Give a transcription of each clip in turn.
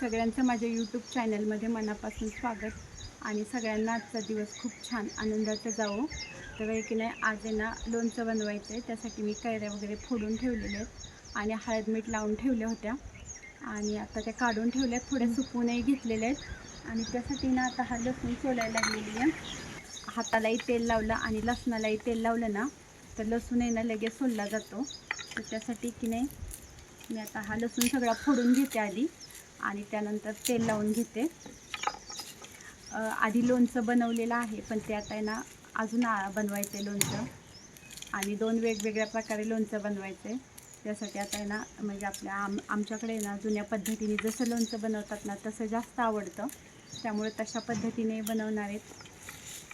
सगळ्यांचं माझ्या यूट्यूब चॅनलमध्ये मनापासून स्वागत. आणि सगळ्यांना आजचा दिवस खूप छान आनंदाचा जावो. तर एक की नाही आज आहे ना लोणचं बनवायचं आहे. त्यासाठी मी कैऱ्या वगैरे फोडून ठेवलेल्या आहेत. आणि हळद मीठ लावून ठेवल्या होत्या. आणि आता त्या काढून ठेवल्यात थोड्या सुकूनही घेतलेल्या आहेत. आणि त्यासाठी ना आता हा लसूण सोलायला लागलेली आहे. हातालाही तेल लावलं आणि लसणालाही तेल लावलं ना तर लसूण आहे ना लगेच सोलला जातो. तर त्यासाठी की नाही मी आता हा लसूण सगळा फोडून घेते आधी. आणि त्यानंतर तेल लावून घेते. आधी लोणचं बनवलेलं आहे पण ते आता आहे ना अजून बनवायचं आहे लोणचं. आणि दोन वेगवेगळ्या प्रकारे लोणचं बनवायचं आहे त्यासाठी आता आहे ना म्हणजे आपल्या आम आमच्याकडे ना जुन्या पद्धतीने जसं लोणचं बनवतात ना तसं जास्त आवडतं. त्यामुळे तशा पद्धतीने बनवणार आहेत.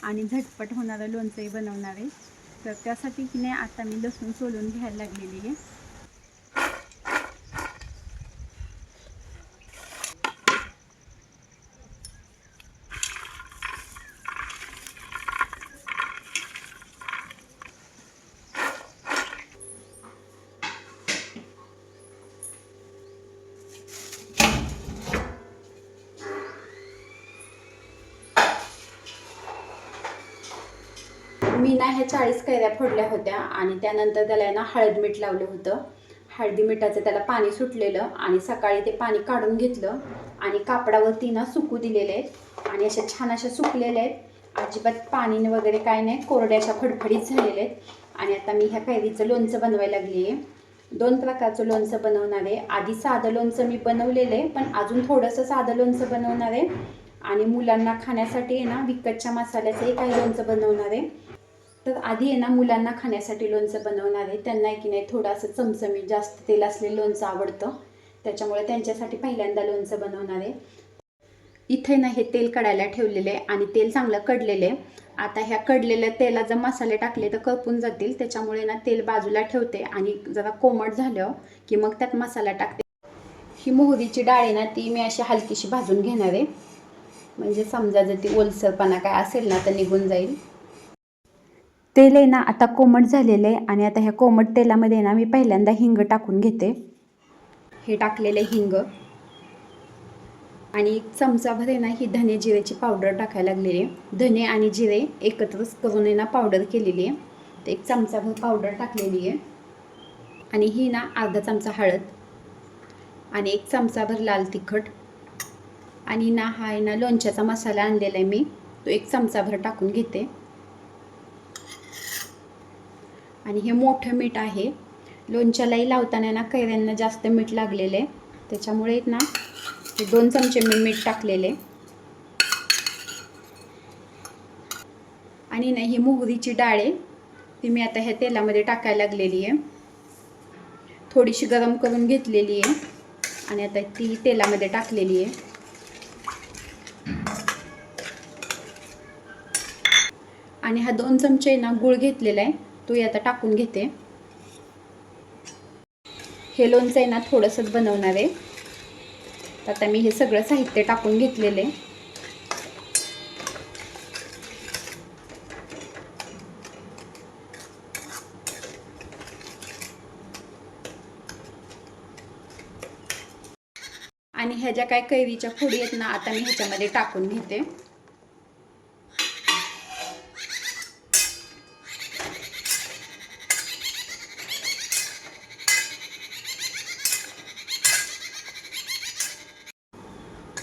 आणि झटपट होणारं लोणचंही बनवणार आहे. तर त्यासाठी की नाही आता मी लसूण सोलून घ्यायला लागलेली आहे. मी ना ह्या चाळीस कैऱ्या फोडल्या होत्या आणि त्यानंतर त्याला ना हळद मीठ लावलं होतं. हळदी मिठाचं त्याला पाणी सुटलेलं आणि सकाळी ते पाणी काढून घेतलं आणि कापडावरती ना सुकू दिलेले आहेत. आणि अशा छान अशा सुकलेल्या आहेत. अजिबात पाणी वगैरे काय नाही कोरड्या अशा फडफडीत झालेल्या आहेत. आणि आता मी ह्या कैरीचं लोणचं बनवायला लागली आहे. दोन प्रकारचं लोणचं बनवणार आहे. आधी साधं लोणचं मी बनवलेलं आहे पण अजून थोडंसं साधं लोणचं बनवणार आहे. आणि मुलांना खाण्यासाठी आहे ना विकतच्या मसाल्याचंही काही लोणचं बनवणार आहे. तर आधी आहे ना मुलांना खाण्यासाठी लोणचं बनवणार आहे. त्यांना आहे की नाही थोडंसं चमचमीत जास्त तेल असलेलं लोणचं आवडतं. त्याच्यामुळे त्यांच्यासाठी पहिल्यांदा लोणचं बनवणार आहे. इथे ना हे तेल कढायला ठेवलेले आहे आणि तेल चांगलं कडलेलं आहे. आता ह्या कडलेल्या तेला जर मसाले टाकले तर करपून जातील. त्याच्यामुळे ना तेल बाजूला ठेवते आणि जरा कोमट झालं की मग त्यात मसाला टाकते. ही मोहरीची डाळ आहे ना ती मी अशी हलकीशी भाजून घेणार आहे. म्हणजे समजा जर ती ओलसरपणा काय असेल ना तर निघून जाईल. तेल आहे ना आता कोमट झालेलं आहे आणि आता ह्या कोमट तेलामध्ये ना मी पहिल्यांदा हिंग टाकून घेते. हे टाकलेलं आहे हिंग. आणि एक चमचाभर आहे ना ही धने जिरेची पावडर टाकायला लागलेली आहे. धने आणि जिरे एकत्रच करून आहे ना पावडर केलेली आहे. तर एक चमचाभर पावडर टाकलेली आहे. आणि ही ना अर्धा चमचा हळद. आणि एक चमचाभर लाल तिखट. आणि ना हा आहे ना लोणच्याचा मसाला आणलेला आहे मी. तो एक चमचाभर टाकून घेते. आणि हे मोठं मीठ आहे. लोणच्यालाही लावताना ना कैऱ्यांना जास्त मीठ लागलेलं आहे. त्याच्यामुळे ना हे दोन चमचे मी मीठ टाकलेले आणि ना ही मोहरीची डाळ आहे ती मी आता ह्या तेलामध्ये टाकायला लागलेली आहे. थोडीशी गरम करून घेतलेली आहे. आणि आता ती तेलामध्ये टाकलेली आहे. आणि हा दोन चमचे ना गूळ घेतलेला आहे. तू आता टाकून घेते. हे लोणचं आहे ना थोडंसंच बनवणार आहे. तर आता मी हे सगळं साहित्य टाकून घेतलेलं आहे. आणि ह्या ज्या काय कैरीच्या फोडी आहेत ना आता मी ह्याच्यामध्ये टाकून घेते.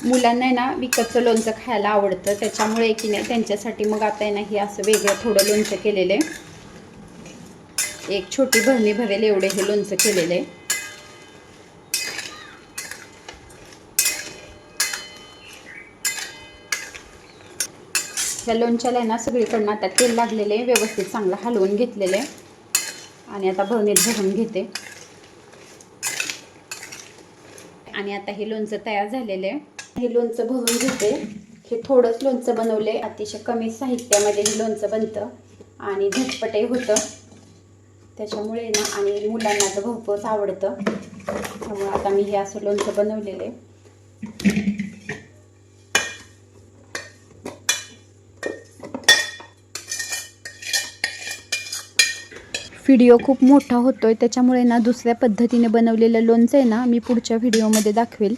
मुलांना आहे ना विकतचं लोणचं खायला आवडतं. त्याच्यामुळे की नाही त्यांच्यासाठी मग आता आहे ना हे असं वेगळं थोडं लोणचं केलेलं आहे. एक छोटी भरणी भरेल एवढे हे लोणचं केलेलं आहे. ह्या लोणच्याला आहे ना सगळीकडनं आता तेल लागलेले आहे व्यवस्थित चांगलं हलवून घेतलेलं आहे. आणि आता भरणीत भरून घेते. आणि आता हे लोणचं तयार झालेलं आहे. हे लोणचं भरून घेते. हे थोडंच लोणचं बनवले अतिशय कमी साहित्यामध्ये हे लोणचं बनतं आणि झटपटही होतं. त्याच्यामुळे ना आणि मुलांना तर भरपूरच आवडतं. त्यामुळे आता मी हे असं लोणचं बनवलेलं आहे. व्हिडिओ खूप मोठा होतोय. त्याच्यामुळे ना दुसऱ्या पद्धतीने बनवलेलं लोणचं आहे ना मी पुढच्या व्हिडिओमध्ये दाखवेल.